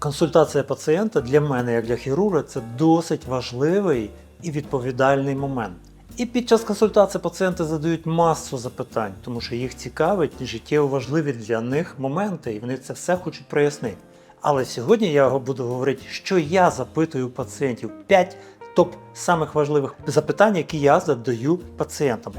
Консультація пацієнта для мене, як для хірурга, це досить важливий і відповідальний момент. І під час консультації пацієнти задають масу запитань, тому що їх цікавить життєво важливі для них моменти, і вони це все хочуть прояснити. Але сьогодні я буду говорити, що я запитую пацієнтів 5 топ самих важливих запитань, які я задаю пацієнтам.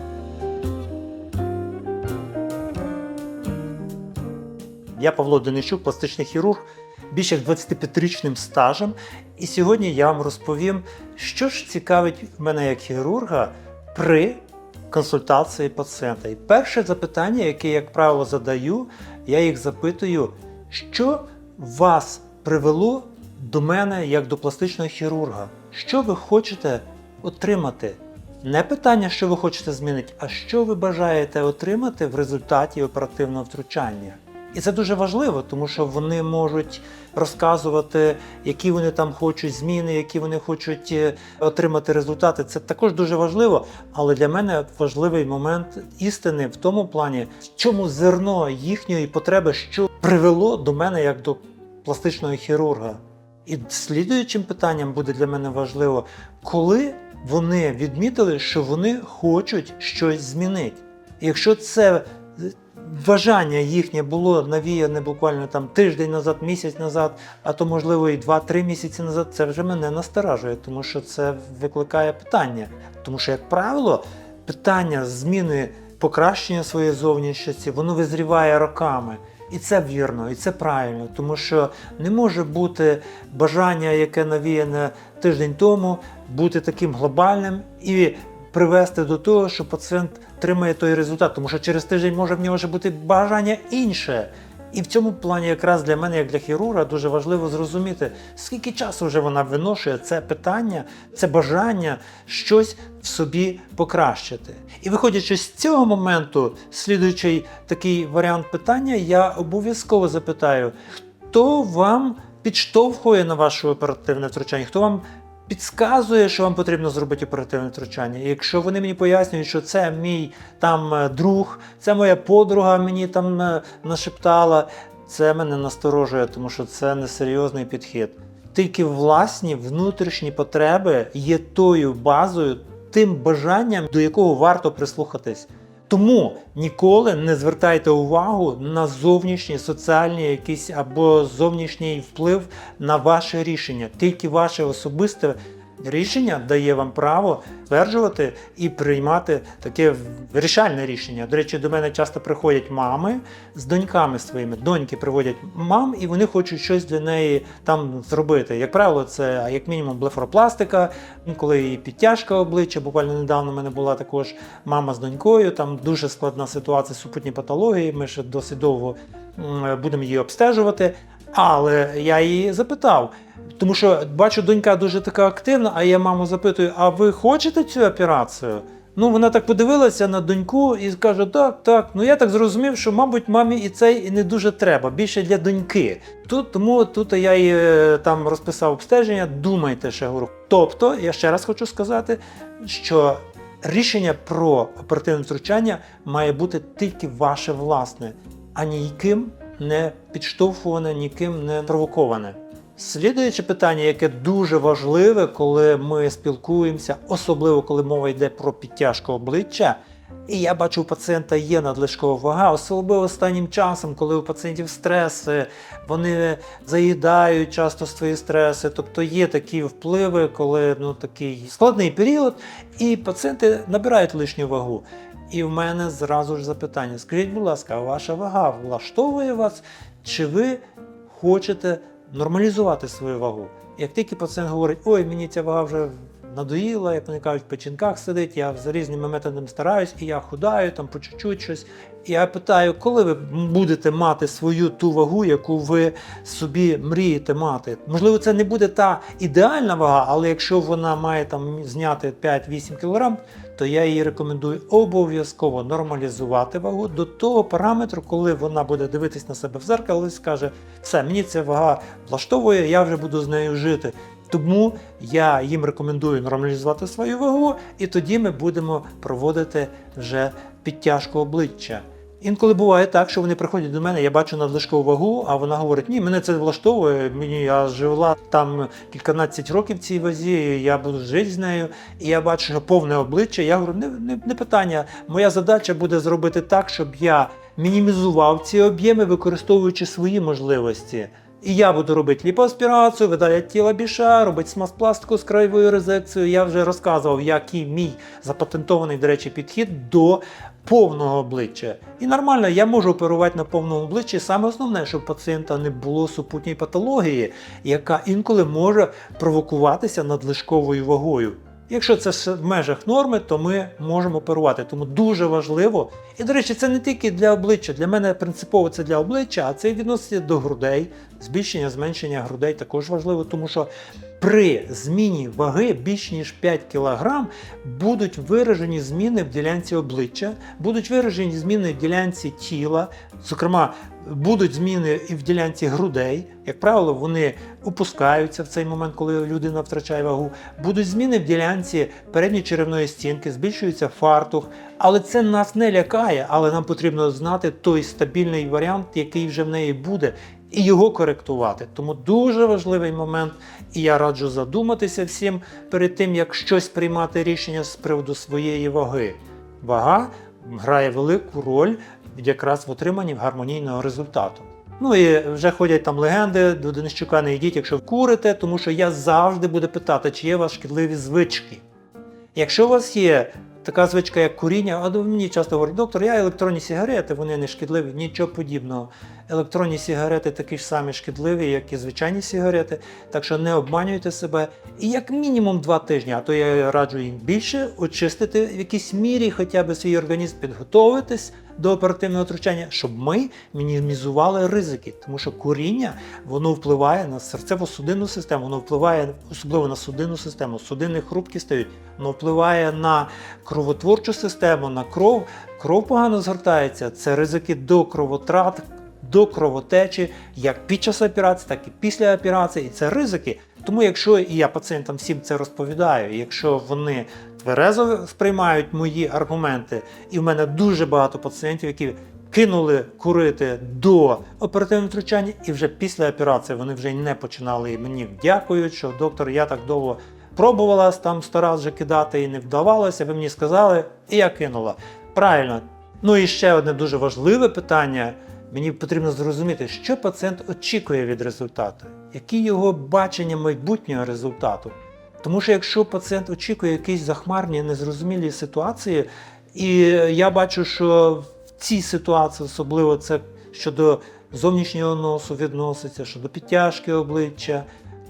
Я Павло Денищук, пластичний хірург, більше як 25-річним стажем. І сьогодні я вам розповім, що ж цікавить мене як хірурга при консультації пацієнта. І перше запитання, яке, як правило, задаю, я їх запитую, що вас привело до мене як до пластичного хірурга? Що ви хочете отримати? Не питання, що ви хочете змінити, а що ви бажаєте отримати в результаті оперативного втручання. І це дуже важливо, тому що вони можуть розказувати, які вони там хочуть зміни, які вони хочуть е, отримати результати. Це також дуже важливо. Але для мене важливий момент істини в тому плані, в чому зерно їхньої потреби, що привело до мене як до пластичного хірурга. І слідуючим питанням буде для мене важливо, коли вони відмітили, що вони хочуть щось змінити. І якщо це бажання їхнє було навіяне буквально там тиждень назад, місяць назад, а то можливо і 2-3 місяці назад, це вже мене насторажує, тому що це викликає питання. Тому що, як правило, питання зміни покращення своєї зовнішності, воно визріває роками. І це вірно, і це правильно, тому що не може бути бажання, яке навіяне тиждень тому, бути таким глобальним і привести до того, що пацієнт отримає той результат, тому що через тиждень може в нього вже бути бажання інше. І в цьому плані, якраз для мене, як для хірурга, дуже важливо зрозуміти, скільки часу вже вона виношує це питання, це бажання щось в собі покращити. І виходячи з цього моменту, слідуючий такий варіант питання, я обов'язково запитаю, хто вам підштовхує на ваше оперативне втручання, хто вам підказує, що вам потрібно зробити оперативне втручання. Якщо вони мені пояснюють, що це мій там е, друг, це моя подруга мені там е, нашептала, це мене насторожує, тому що це несерйозний підхід. Тільки власні внутрішні потреби є тою базою, тим бажанням, до якого варто прислухатись. Тому ніколи не звертайте увагу на зовнішні соціальні якісь або зовнішній вплив на ваше рішення. Тільки ваше особисте рішення дає вам право стверджувати і приймати таке вирішальне рішення. До речі, до мене часто приходять мами з доньками своїми. Доньки приводять мам, і вони хочуть щось для неї там зробити. Як правило, це як мінімум блефоропластика, коли і підтяжка обличчя. Буквально недавно в мене була також мама з донькою. Там дуже складна ситуація супутні патології. Ми ще досить довго будемо її обстежувати. Але я її запитав, тому що бачу, донька дуже така активна, а я маму запитую: а ви хочете цю операцію? Ну, вона так подивилася на доньку і каже: так, так. Ну я так зрозумів, що, мабуть, мамі і цей і не дуже треба, більше для доньки. Тут тому тут я їй е, там розписав обстеження. Думайте ще говорю. Тобто, я ще раз хочу сказати, що рішення про оперативне втручання має бути тільки ваше власне, а ніким не підштовхуване, ніким не провоковане. Слідуюче питання, яке дуже важливе, коли ми спілкуємося, особливо коли мова йде про підтяжку обличчя. І я бачу, у пацієнта є надлишкова вага, особливо останнім часом, коли у пацієнтів стреси, вони заїдають часто свої стреси. Тобто є такі впливи, коли ну такий складний період, і пацієнти набирають лишню вагу. І в мене зразу ж запитання: скажіть, будь ласка, ваша вага влаштовує вас? Чи ви хочете нормалізувати свою вагу? Як тільки пацієнт говорить, ой, мені ця вага вже надоїла, як вони кажуть, в печінках сидить, я за різними методами стараюсь, і я худаю, там по чуть-чуть щось. І я питаю, коли ви будете мати свою ту вагу, яку ви собі мрієте мати? Можливо, це не буде та ідеальна вага, але якщо вона має там зняти 5-8 кг, то я їй рекомендую обов'язково нормалізувати вагу до того параметру, коли вона буде дивитись на себе в зеркало і скаже, все, мені ця вага влаштовує, я вже буду з нею жити. Тому я їм рекомендую нормалізувати свою вагу, і тоді ми будемо проводити вже підтяжку обличчя. Інколи буває так, що вони приходять до мене, я бачу надлишкову вагу, а вона говорить: ні, мене це влаштовує. Мені я жила там кільканадцять років в цій вазі, я буду жити з нею. І я бачу, що повне обличчя. Я говорю, не, не, не питання. Моя задача буде зробити так, щоб я мінімізував ці об'єми, використовуючи свої можливості. І я буду робити ліпоаспірацію, видаляти тіла біша, робити смазпластику з краєвою резекцією. Я вже розказував, який мій запатентований, до речі, підхід до повного обличчя. І нормально, я можу оперувати на повному обличчі. Саме основне, щоб у пацієнта не було супутньої патології, яка інколи може провокуватися надлишковою вагою. Якщо це в межах норми, то ми можемо оперувати. Тому дуже важливо. І, до речі, це не тільки для обличчя. Для мене принципово це для обличчя, а це відноситься до грудей. Збільшення, зменшення грудей також важливо, тому що при зміні ваги більш ніж 5 кг будуть виражені зміни в ділянці обличчя, будуть виражені зміни в ділянці тіла, зокрема, будуть зміни і в ділянці грудей. Як правило, вони опускаються в цей момент, коли людина втрачає вагу. Будуть зміни в ділянці передньої черевної стінки, збільшується фартух. Але це нас не лякає, але нам потрібно знати той стабільний варіант, який вже в неї буде, і його коректувати. Тому дуже важливий момент, і я раджу задуматися всім перед тим, як щось приймати рішення з приводу своєї ваги. Вага грає велику роль якраз в отриманні гармонійного результату. Ну і вже ходять там легенди, до Денищука не йдіть, якщо курите, тому що я завжди буду питати, чи є у вас шкідливі звички. Якщо у вас є така звичка, як куріння, а мені часто говорять, доктор, я електронні сигарети, вони не шкідливі, нічого подібного. Електронні сигарети такі ж самі шкідливі, як і звичайні сигарети, так що не обманюйте себе. І як мінімум два тижні, а то я раджу їм більше очистити в якійсь мірі хоча б свій організм, підготовитись до оперативного втручання, щоб ми мінімізували ризики, тому що куріння воно впливає на серцево-судинну систему, воно впливає особливо на судинну систему, судинні хрупкі стають, воно впливає на кровотворчу систему, на кров. Кров погано згортається, це ризики до кровотрат, до кровотечі, як під час операції, так і після операції. І це ризики. Тому, якщо і я пацієнтам всім це розповідаю, якщо вони тверезо сприймають мої аргументи, і в мене дуже багато пацієнтів, які кинули курити до оперативного втручання, і вже після операції вони вже не починали і мені дякують, що доктор, я так довго пробувала там сто раз вже кидати і не вдавалося. Ви мені сказали, і я кинула. Правильно. Ну і ще одне дуже важливе питання. Мені потрібно зрозуміти, що пацієнт очікує від результату, які його бачення майбутнього результату. Тому що якщо пацієнт очікує якісь захмарні, незрозумілі ситуації, і я бачу, що в цій ситуації, особливо це щодо зовнішнього носу відноситься, щодо підтяжки обличчя,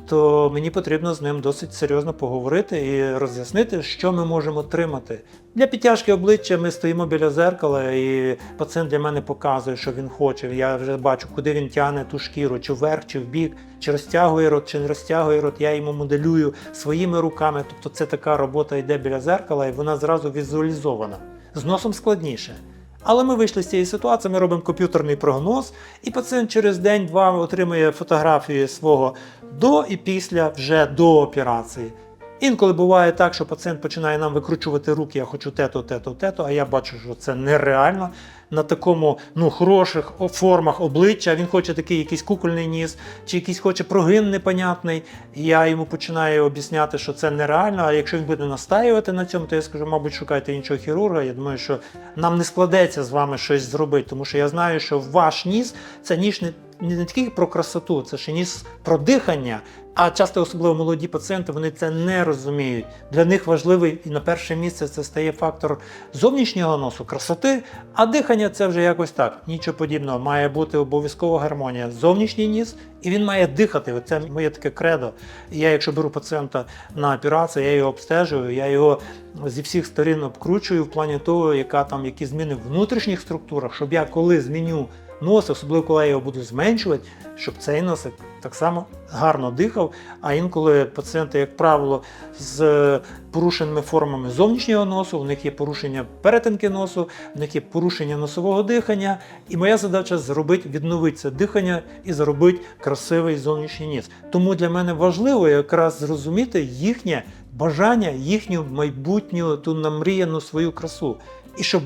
то мені потрібно з ним досить серйозно поговорити і роз'яснити, що ми можемо отримати. Для підтяжки обличчя ми стоїмо біля зеркала, і пацієнт для мене показує, що він хоче. Я вже бачу, куди він тягне ту шкіру, чи вверх, чи вбік, чи розтягує рот, чи не розтягує рот. Я йому моделюю своїми руками. Тобто це така робота йде біля зеркала, і вона зразу візуалізована. З носом складніше. Але ми вийшли з цієї ситуації, ми робимо комп'ютерний прогноз, і пацієнт через день-два отримує фотографії свого до і після вже до операції. Інколи буває так, що пацієнт починає нам викручувати руки, я хочу тето, тето, тето, а я бачу, що це нереально. На такому ну, хороших формах обличчя він хоче такий якийсь кукольний ніс, чи якийсь хоче прогин непонятний. Я йому починаю об'ясняти, що це нереально. А якщо він буде настаювати на цьому, то я скажу, мабуть, шукайте іншого хірурга. Я думаю, що нам не складеться з вами щось зробити, тому що я знаю, що ваш ніс це ніж не не тільки про красоту, це ще ніс про дихання. А часто, особливо молоді пацієнти, вони це не розуміють. Для них важливий і на перше місце це стає фактор зовнішнього носу, красоти, а дихання це вже якось так. Нічого подібного. Має бути обов'язково гармонія. Зовнішній ніс, і він має дихати. Це моє таке кредо. Я, якщо беру пацієнта на операцію, я його обстежую, я його зі всіх сторін обкручую в плані того, яка там які зміни в внутрішніх структурах, щоб я коли зміню нос, особливо коли я його буду зменшувати, щоб цей носик так само гарно дихав. А інколи пацієнти, як правило, з порушеними формами зовнішнього носу, у них є порушення перетинки носу, у них є порушення носового дихання. І моя задача зробити, відновити це дихання і зробити красивий зовнішній ніс. Тому для мене важливо якраз зрозуміти їхнє бажання, їхню майбутню ту намріяну свою красу. І щоб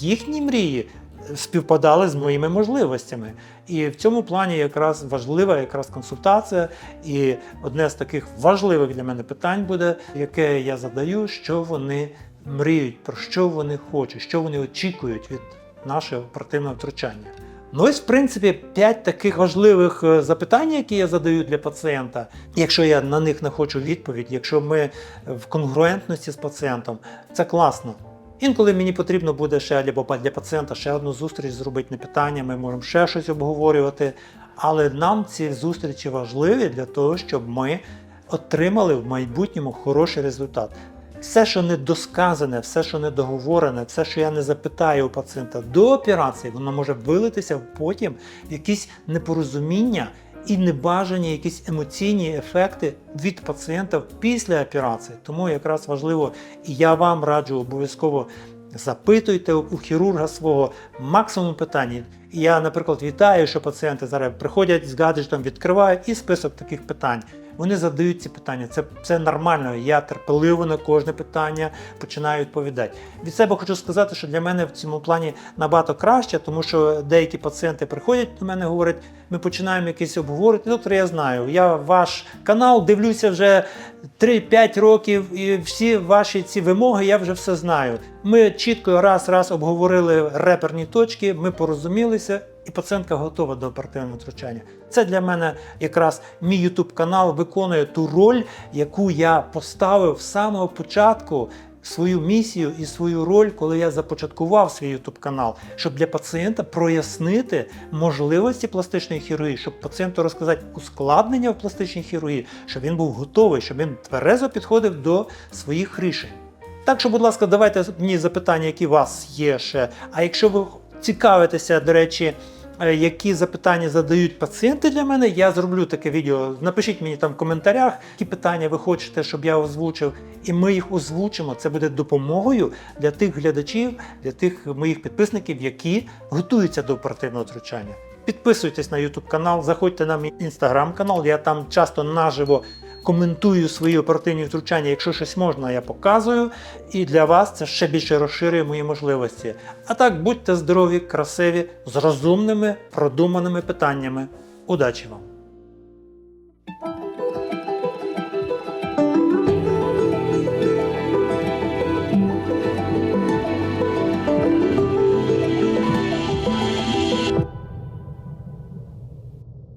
їхні мрії співпадали з моїми можливостями. І в цьому плані якраз важлива якраз консультація. І одне з таких важливих для мене питань буде, яке я задаю, що вони мріють, про що вони хочуть, що вони очікують від нашого оперативного втручання. Ну ось, в принципі, п'ять таких важливих е, запитань, які я задаю для пацієнта. Якщо я на них не хочу відповідь, якщо ми в конгруентності з пацієнтом, це класно. Інколи мені потрібно буде ще або для пацієнта ще одну зустріч зробити на питання, ми можемо ще щось обговорювати. Але нам ці зустрічі важливі для того, щоб ми отримали в майбутньому хороший результат. Все, що не досказане, все, що не договорене, все, що я не запитаю у пацієнта до операції, воно може вилитися потім в якісь непорозуміння і небажані якісь емоційні ефекти від пацієнта після операції. Тому якраз важливо, і я вам раджу обов'язково запитуйте у хірурга свого максимум питань. Я, наприклад, вітаю, що пацієнти зараз приходять з гаджетом, відкривають і список таких питань. Вони задають ці питання. Це, це нормально. Я терпеливо на кожне питання починаю відповідати. Від себе хочу сказати, що для мене в цьому плані набагато краще, тому що деякі пацієнти приходять до мене, говорять, ми починаємо якісь обговорити. Доктор, я знаю, я ваш канал дивлюся вже 3-5 років, і всі ваші ці вимоги я вже все знаю. Ми чітко раз-раз обговорили реперні точки, ми порозумілися, і пацієнтка готова до оперативного втручання. Це для мене якраз мій YouTube канал виконує ту роль, яку я поставив з самого початку. Свою місію і свою роль, коли я започаткував свій YouTube канал, щоб для пацієнта прояснити можливості пластичної хірургії, щоб пацієнту розказати ускладнення в пластичній хірургії, щоб він був готовий, щоб він тверезо підходив до своїх рішень. Так що, будь ласка, давайте мені запитання, які у вас є ще. А якщо ви цікавитеся, до речі, е, які запитання задають пацієнти для мене, я зроблю таке відео. Напишіть мені там в коментарях, які питання ви хочете, щоб я озвучив, і ми їх озвучимо. Це буде допомогою для тих глядачів, для тих моїх підписників, які готуються до оперативного втручання. Підписуйтесь на YouTube канал, заходьте на мій інстаграм канал. Я там часто наживо коментую свої оперативні втручання. Якщо щось можна, я показую. І для вас це ще більше розширює мої можливості. А так, будьте здорові, красиві, з розумними, продуманими питаннями. Удачі вам!